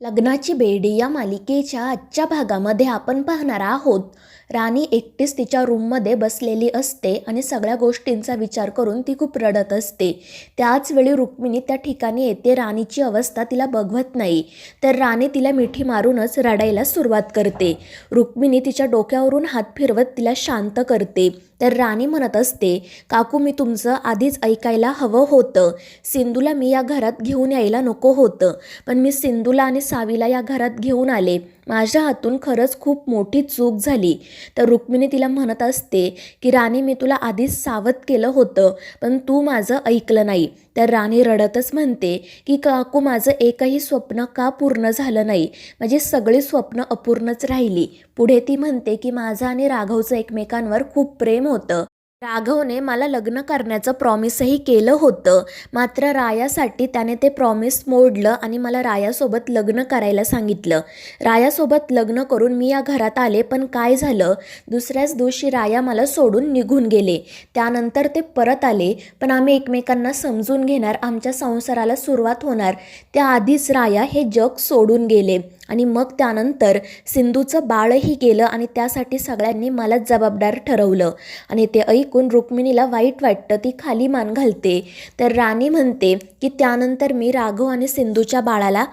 लग्नाची बेडी या मालिकेच्या आजच्या भागामध्ये आपण पाहणार आहोत. राणी एकटीच तिच्या रूममध्ये बसलेली असते आणि सगळ्या गोष्टींचा विचार करून ती खूप रडत असते. त्याच वेळी रुक्मिणी त्या ठिकाणी येते राणीची अवस्था तिला बघवत नाही. तर राणी तिला मिठी मारूनच रडायला सुरुवात करते. रुक्मिणी तिच्या डोक्यावरून हात फिरवत तिला शांत करते. तर राणी म्हणत असते काकू मी तुमचं आधीच ऐकायला हवं होतं. सिंधूला मी या घरात घेऊन यायला नको होतं. पण मी सिंधूला आणि सावीला या घरात घेऊन आले. माझ्या हातून खरंच खूप मोठी चूक झाली. तर रुक्मिणी तिला म्हणत असते की राणी मी तुला आधीच सावध केलं होतं पण तू माझं ऐकलं नाही तर राणी रडतच म्हणते की काकू माझं एकही स्वप्न का पूर्ण झालं नाही? माझी सगळी स्वप्न अपूर्णच राहिली पुढे ती म्हणते की माझं आणि राघवचं एकमेकांवर खूप प्रेम होतं. राघवने मला लग्न करण्याचं प्रॉमिसही केलं होतं. मात्र रायासाठी त्याने ते प्रॉमिस मोडलं आणि मला रायासोबत लग्न करायला सांगितलं. रायासोबत लग्न करून मी या घरात आले पण काय झालं? दुसऱ्याच दिवशी राया मला सोडून निघून गेले. त्यानंतर ते परत आले पण आम्ही एकमेकांना समजून घेणार आमच्या संसाराला सुरुवात होणार. त्याआधीच राया हे जग सोडून गेले. आणि मग त्यानंतर सिंधूचं बाळही गेलं आणि त्यासाठी सगळ्यांनी मलाच जबाबदार ठरवलं. आणि ते ऐकून रुक्मिणीला वाईट वाटतं ती खाली मान घालते. तर राणी म्हणते की त्यानंतर मी राघव आणि सिंधूच्या बाळाला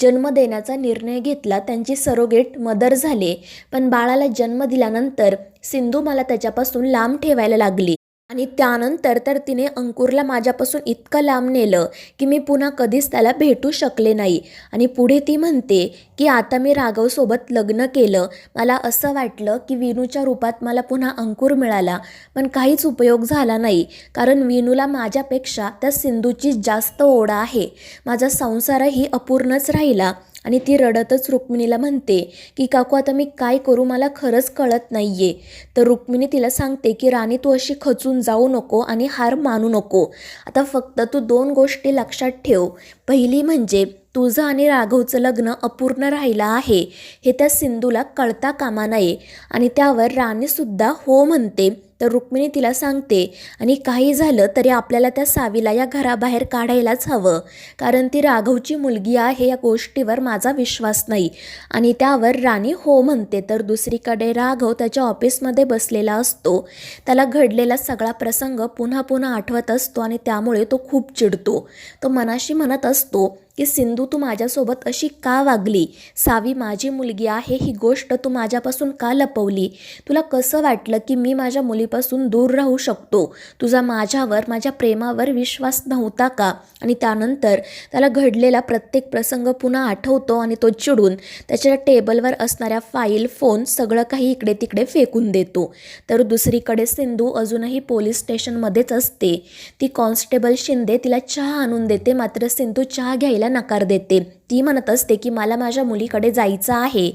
जन्म देण्याचा निर्णय घेतला. त्यांची सरोगेट मदर झाले. पण बाळाला जन्म दिल्यानंतर सिंधू मला त्याच्यापासून लांब ठेवायला लागली. आणि त्यानंतर तर तिने अंकुरला माझ्यापासून इतकं लांब नेलं की मी पुन्हा कधीच त्याला भेटू शकले नाही. आणि पुढे ती म्हणते की आता मी राघवसोबत लग्न केलं. मला असं वाटलं की विनूच्या रूपात मला पुन्हा अंकुर मिळाला पण काहीच उपयोग झाला नाही कारण विनूला माझ्यापेक्षा त्या सिंधूची जास्त ओढा आहे. माझा संसारही अपूर्णच राहिला. आणि ती रडतच रुक्मिणीला म्हणते की काकू आता मी काय करू? मला खरंच कळत नाही आहे तर रुक्मिणी तिला सांगते की राणी तू अशी खचून जाऊ नको आणि हार मानू नको. आता फक्त तू दोन गोष्टी लक्षात ठेव. पहिली म्हणजे तुझं आणि राघवचं लग्न अपूर्ण राहिलं आहे. हे त्या सिंधूला कळता कामा नये. आणि त्यावर राणीसुद्धा हो म्हणते तर रुक्मिणी तिला सांगते आणि काही झालं तरी आपल्याला त्या सावीला या घराबाहेर काढायलाच हवं. कारण ती राघवची मुलगी आहे या गोष्टीवर माझा विश्वास नाही. आणि त्यावर राणी हो म्हणते तर दुसरीकडे राघव त्याच्या ऑफिसमध्ये बसलेला असतो. त्याला घडलेला सगळा प्रसंग पुन्हा पुन्हा आठवत असतो आणि त्यामुळे तो खूप चिडतो. तो मनाशी म्हणत असतो की सिंधू तू माझ्यासोबत अशी का वागली? सावी माझी मुलगी आहे ही गोष्ट तू माझ्यापासून का लपवली? तुला कसं वाटलं की मी माझ्या मुलीपासून दूर राहू शकतो. तुझा माझ्यावर माझ्या प्रेमावर विश्वास नव्हता का? आणि त्यानंतर त्याला घडलेला प्रत्येक प्रसंग पुन्हा आठवतो आणि तो चिडून त्याच्या टेबलवर असणाऱ्या फाईल फोन सगळं काही इकडे तिकडे फेकून देतो. तर दुसरीकडे सिंधू अजूनही पोलीस स्टेशनमध्येच असते. ती कॉन्स्टेबल शिंदे तिला चहा आणून देते मात्र सिंधू चहा घ्यायला नकार देते. ती म्हणत असते की मला माझ्या मुलीकडे जायचं आहे.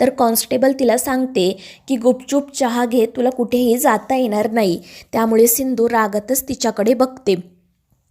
तर कॉन्स्टेबल तिला सांगते की गुपचूप चहा घे तुला कुठेही जाता येणार नाही. त्यामुळे सिंधू रागतच तिच्याकडे बघते.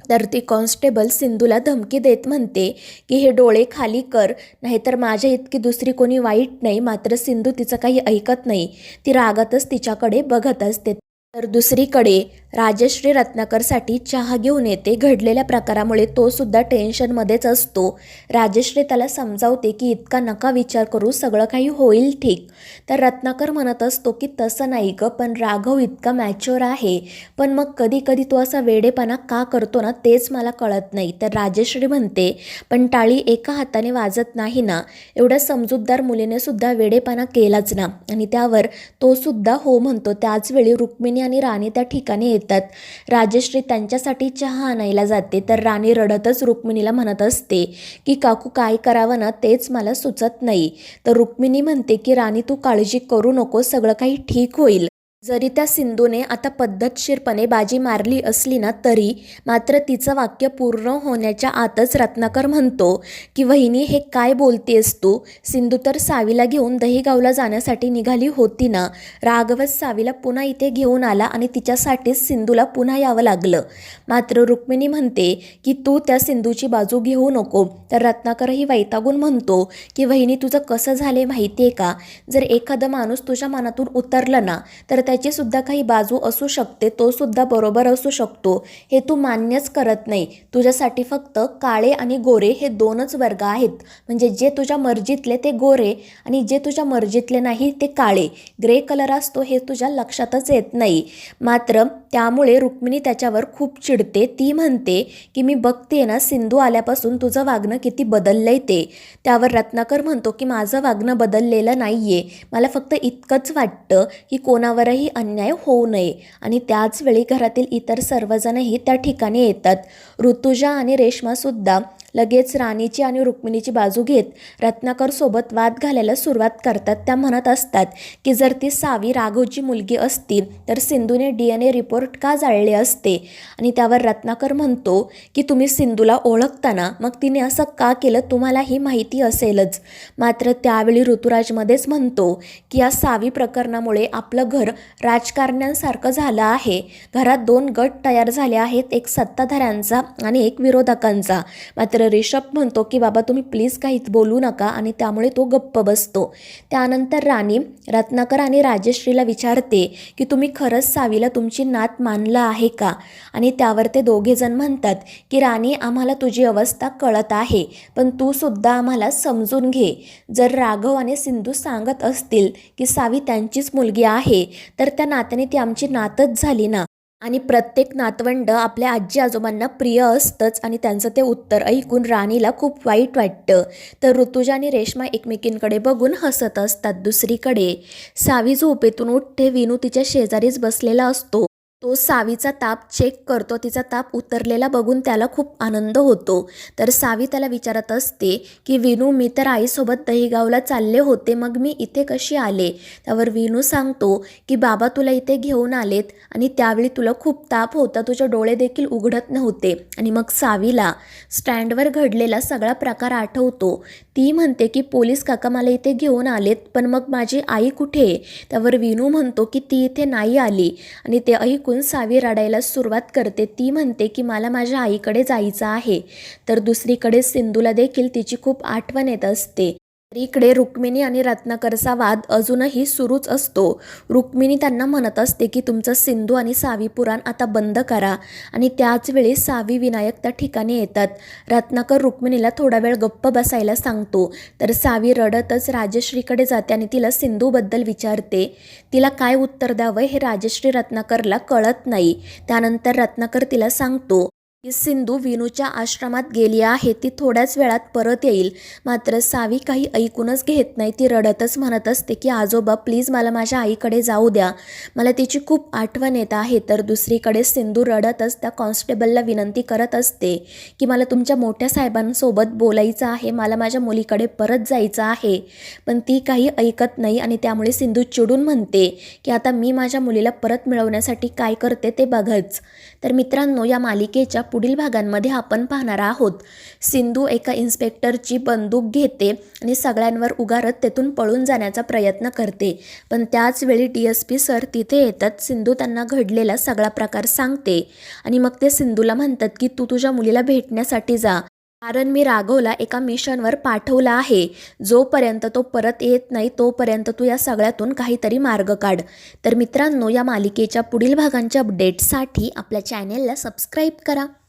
तर ती कॉन्स्टेबल सिंधूला धमकी देत म्हणते की हे डोळे खाली कर नाहीतर माझ्या इतकी दुसरी कोणी वाईट नाही मात्र सिंधू तिचं काही ऐकत नाही. ती रागातच तिच्याकडे बघत असते. तर दुसरीकडे राजश्री रत्नाकरसाठी चहा घेऊन येते. घडलेल्या प्रकारामुळे तो सुद्धा टेन्शनमध्येच असतो. राजश्री त्याला समजावते की इतका नका विचार करू सगळं काही होईल ठीक. तर रत्नाकर म्हणत असतो की तसं नाही गं पण राघव इतका मॅच्युअर आहे. पण मग कधी कधी तो असा वेडेपणा का करतो ना तेच मला कळत नाही. तर राजश्री म्हणते पण टाळी एका हाताने वाजत नाही ना. एवढ्या समजूतदार मुलीने सुद्धा वेडेपणा केलाच ना. आणि त्यावर तो सुद्धा हो म्हणतो. त्याचवेळी रुक्मिणी आणि राणी त्या ठिकाणी येतात राजश्री त्यांच्यासाठी चहा आणायला जाते तर राणी रडतच रुक्मिणीला म्हणत असते की काकू काय करावं ना तेच मला सुचत नाही. तर रुक्मिणी म्हणते की राणी तू काळजी करू नको सगळं काही ठीक होईल. जरी त्या सिंधूने आता पद्धतशीरपणे बाजी मारली असली ना तरी मात्र तिचं वाक्य पूर्ण होण्याच्या आतच रत्नाकर म्हणतो की वहिनी हे काय बोलतेस तू? सिंधू तर सावीला घेऊन दहीगावला जाण्यासाठी निघाली होती ना? राघवच सावीला पुन्हा इथे घेऊन आला आणि तिच्यासाठीच सिंधूला पुन्हा यावं लागलं. मात्र रुक्मिणी म्हणते की तू त्या सिंधूची बाजू घेऊ नको. तर रत्नाकरही वैतागून म्हणतो की वहिनी तुझं कसं झाले माहिती आहे का? जर एखादा माणूस तुझ्या मनातून उतरलं ना तर त्याची सुद्धा काही बाजू असू शकते तो सुद्धा बरोबर असू शकतो. हे तू मान्यच करत नाही. तुझ्यासाठी फक्त काळे आणि गोरे हे दोनच वर्ग आहेत. म्हणजे जे तुझ्या मर्जीतले ते गोरे आणि जे तुझ्या मर्जीतले नाही ते काळे. ग्रे कलर असतो हे तुझ्या लक्षातच येत नाही. मात्र त्यामुळे रुक्मिणी त्याच्यावर खूप चिडते. ती म्हणते की मी बघते ना सिंधू आल्यापासून तुझं वागणं किती बदललंय ते. त्यावर रत्नाकर म्हणतो की माझं वागणं बदललेलं नाही आहे मला फक्त इतकंच वाटतं की कोणावरही अन्याय होऊ नये. आणि त्याच वेळी घरातील इतर सर्वजणही त्या ठिकाणी येतात. ऋतुजा आणि रेश्मासुद्धा लगेच राणीची आणि रुक्मिणीची बाजू घेत रत्नाकरसोबत वाद घालायला सुरुवात करतात. त्या म्हणत असतात की जर ती सावी राघवची मुलगी असती तर सिंधूने डी एन ए रिपोर्ट का जाळले असते? आणि त्यावर रत्नाकर म्हणतो की तुम्ही सिंधूला ओळखताना मग तिने असं का केलं? तुम्हाला ही माहिती असेलच. मात्र त्यावेळी ऋतुराजमध्येच म्हणतो की या सावी प्रकरणामुळे आपलं घर राजकारण्यांसारखं झालं आहे. घरात दोन गट तयार झाले आहेत एक सत्ताधाऱ्यांचा आणि एक विरोधकांचा. मात्र रिषभ म्हणतो की बाबा तुम्ही प्लीज काहीच बोलू नका. आणि त्यामुळे तो गप्प बसतो. त्यानंतर राणी रत्नाकर आणि राजश्रीला विचारते की तुम्ही खरंच सावीला तुमची नात मानलं आहे का? आणि त्यावर ते दोघेजण म्हणतात की राणी आम्हाला तुझी अवस्था कळत आहे पण तू सुद्धा आम्हाला समजून घे. जर राघव आणि सिंधू सांगत असतील की सावी त्यांचीच मुलगी आहे तर त्या नात्याने ती आमची नातच झाली ना. आणि प्रत्येक नातवंड आपल्या आजी आजोबांना प्रिय असतंच आणि त्यांचं ते उत्तर ऐकून राणीला खूप वाईट वाटतं. तर ऋतुजा आणि रेश्मा एकमेकींकडे बघून हसत असतात दुसरीकडे. सावी झोपेतून उठते विनू तिच्या शेजारीच बसलेला असतो. तो सावीचा ताप चेक करतो तिचा ताप उतरलेला बघून त्याला खूप आनंद होतो. तर सावी त्याला विचारत असते की विनू मी तर आईसोबत दहीगावला चालले होते मग मी इथे कशी आले? त्यावर विनू सांगतो की बाबा तुला इथे घेऊन आलेत आणि त्यावेळी तुला खूप ताप होता तुझे डोळे देखील उघडत नव्हते. आणि मग सावीला स्टँडवर घडलेला सगळा प्रकार आठवतो. ती म्हणते की पोलीस काका मला इथे घेऊन आलेत पण मग माझी आई कुठे? आहे त्यावर विनू म्हणतो की ती इथे नाही आली. आणि ते ऐकून सावी रडायला सुरुवात करते. ती म्हणते की मला माझ्या आईकडे जायचं आहे. तर दुसरीकडे सिंधूला देखील तिची खूप आठवण येत असते. तर इकडे रुक्मिणी आणि रत्नाकरचा वाद अजूनही सुरूच असतो. रुक्मिणी त्यांना म्हणत असते की तुमचं सिंधू आणि सावी पुराण आता बंद करा. आणि त्याच वेळी सावी विनायक त्या ठिकाणी येतात. रत्नाकर रुक्मिणीला थोडा वेळ गप्प बसायला सांगतो. तर सावी रडतच राजश्रीकडे जाते आणि तिला सिंधूबद्दल विचारते. तिला काय उत्तर द्यावं हे राजश्री रत्नाकरला कळत नाही. त्यानंतर रत्नाकर तिला सांगतो की सिंधू विनूच्या आश्रमात गेली आहे. ती थोड्याच वेळात परत येईल. मात्र सावी काही ऐकूनच घेत नाही. ती रडतच म्हणत असते की आजोबा प्लीज मला माझ्या आईकडे जाऊ द्या. मला तिची खूप आठवण येत आहे. तर दुसरीकडे सिंधू रडतच त्या कॉन्स्टेबलला विनंती करत असते की मला तुमच्या मोठ्या साहेबांसोबत बोलायचं आहे. मला माझ्या मुलीकडे परत जायचं आहे. पण ती काही ऐकत नाही आणि त्यामुळे सिंधू चिडून म्हणते की आता मी माझ्या मुलीला परत मिळवण्यासाठी काय करते ते बघच. तर मित्रांनो या मालिकेच्या पुढील भागांमध्ये आपण पाहणार आहोत. सिंधू एका इन्स्पेक्टरची बंदूक घेते आणि सगळ्यांवर उगारत तेथून पळून जाण्याचा प्रयत्न करते. पण त्याच वेळी डी एस पी सर तिथे येतात. सिंधू त्यांना घडलेला सगळा प्रकार सांगते आणि मग ते सिंधूला म्हणतात की तू तुझ्या मुलीला भेटण्यासाठी जा. कारण मी राघवला एका मिशनवर पाठवला आहे. जोपर्यंत तो परत येत नाही तोपर्यंत तू या सगळ्यातून काहीतरी मार्ग काढ. तर मित्रांनो या मालिकेच्या पुढील भागांच्या अपडेट्ससाठी आपल्या चॅनेलला सबस्क्राईब करा.